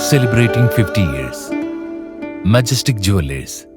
celebrating 50 years. Majestic Jewelers.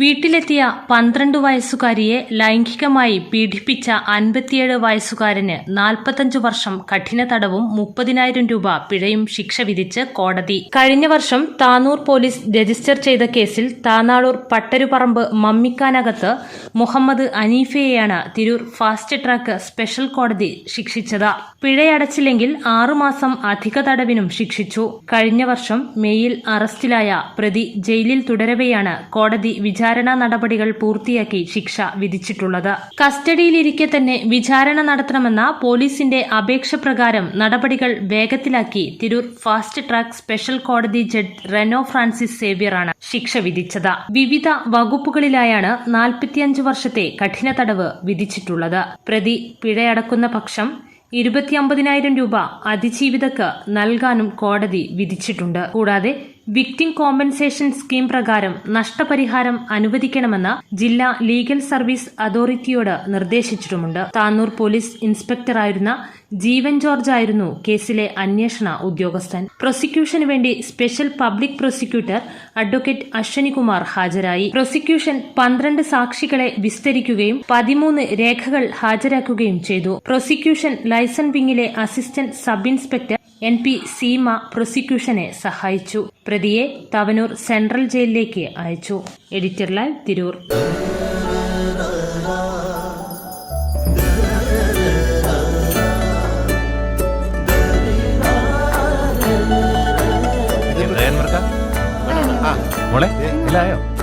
വീട്ടിലെത്തിയ പന്ത്രണ്ട് വയസ്സുകാരിയെ ലൈംഗികമായി പീഡിപ്പിച്ച അൻപത്തിയേഴ് വയസ്സുകാരന് നാൽപ്പത്തഞ്ചു വർഷം കഠിന തടവും മുപ്പതിനായിരം രൂപ പിഴയും ശിക്ഷ വിധിച്ച് കോടതി. കഴിഞ്ഞ വർഷം താനൂർ പോലീസ് രജിസ്റ്റർ ചെയ്ത കേസിൽ താനാളൂർ പട്ടരുപറമ്പ് മമ്മിക്കാനകത്ത് മുഹമ്മദ് അനീഫയെയാണ് തിരൂർ ഫാസ്റ്റ് ട്രാക്ക് സ്പെഷ്യൽ കോടതി ശിക്ഷിച്ചത്. പിഴയടച്ചില്ലെങ്കിൽ ആറുമാസം അധിക തടവിനും ശിക്ഷിച്ചു. കഴിഞ്ഞ വർഷം മെയ്യിൽ അറസ്റ്റിലായ പ്രതി ജയിലിൽ തുടരവെയാണ് കോടതി വിചാരണ നടപടികൾ പൂർത്തിയാക്കി ശിക്ഷ വിധിച്ചിട്ടുള്ളത്. കസ്റ്റഡിയിലിരിക്കെ തന്നെ വിചാരണ നടത്തണമെന്ന പോലീസിന്റെ അപേക്ഷ പ്രകാരം നടപടികൾ വേഗത്തിലാക്കി തിരൂർ ഫാസ്റ്റ് ട്രാക്ക് സ്പെഷ്യൽ കോടതി ജഡ്ജ് റെനോ ഫ്രാൻസിസ് സേവ്യറാണ് ശിക്ഷ വിധിച്ചത്. വിവിധ വകുപ്പുകളിലായാണ് നാൽപ്പത്തിയഞ്ച് വർഷത്തെ കഠിന തടവ് വിധിച്ചിട്ടുള്ളത്. പ്രതി പിഴയടക്കുന്ന പക്ഷം ഇരുപത്തിയമ്പതിനായിരം രൂപ അതിജീവിതക്ക് നൽകാനും കോടതി വിധിച്ചിട്ടുണ്ട്. കൂടാതെ വിക്ടിം കോമ്പൻസേഷൻ സ്കീം പ്രകാരം നഷ്ടപരിഹാരം അനുവദിക്കണമെന്ന് ജില്ലാ ലീഗൽ സർവീസ് അതോറിറ്റിയോട് നിർദ്ദേശിച്ചിട്ടുമുണ്ട്. താന്നൂർ പോലീസ് ഇൻസ്പെക്ടറായിരുന്ന ജീവൻ ജോർജ് ആയിരുന്നു കേസിലെ അന്വേഷണ ഉദ്യോഗസ്ഥൻ. പ്രോസിക്യൂഷന് വേണ്ടി special public prosecutor advocate Ashwanikumar ഹാജരായി. പ്രോസിക്യൂഷൻ പന്ത്രണ്ട് സാക്ഷികളെ വിസ്തരിക്കുകയും പതിമൂന്ന് രേഖകൾ ഹാജരാക്കുകയും ചെയ്തു. Prosecution liaison വിങ്ങിലെ assistant sub inspector N P Seema പ്രോസിക്യൂഷനെ സഹായിച്ചു. പ്രതിയെ തവനൂർ സെൻട്രൽ ജയിലിലേക്ക് അയച്ചു. എഡിറ്റർ ലാൽ തിരൂർ.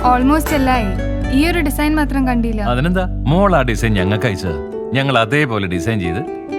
ഓൾമോസ്റ്റ് എല്ലായി? ഈ ഒരു ഡിസൈൻ മാത്രം കണ്ടില്ല. അതിനെന്താ? മോൾ ആ ഡിസൈൻ ഞങ്ങൾക്ക് അയച്ചത് ഞങ്ങൾ അതേപോലെ ഡിസൈൻ ചെയ്ത്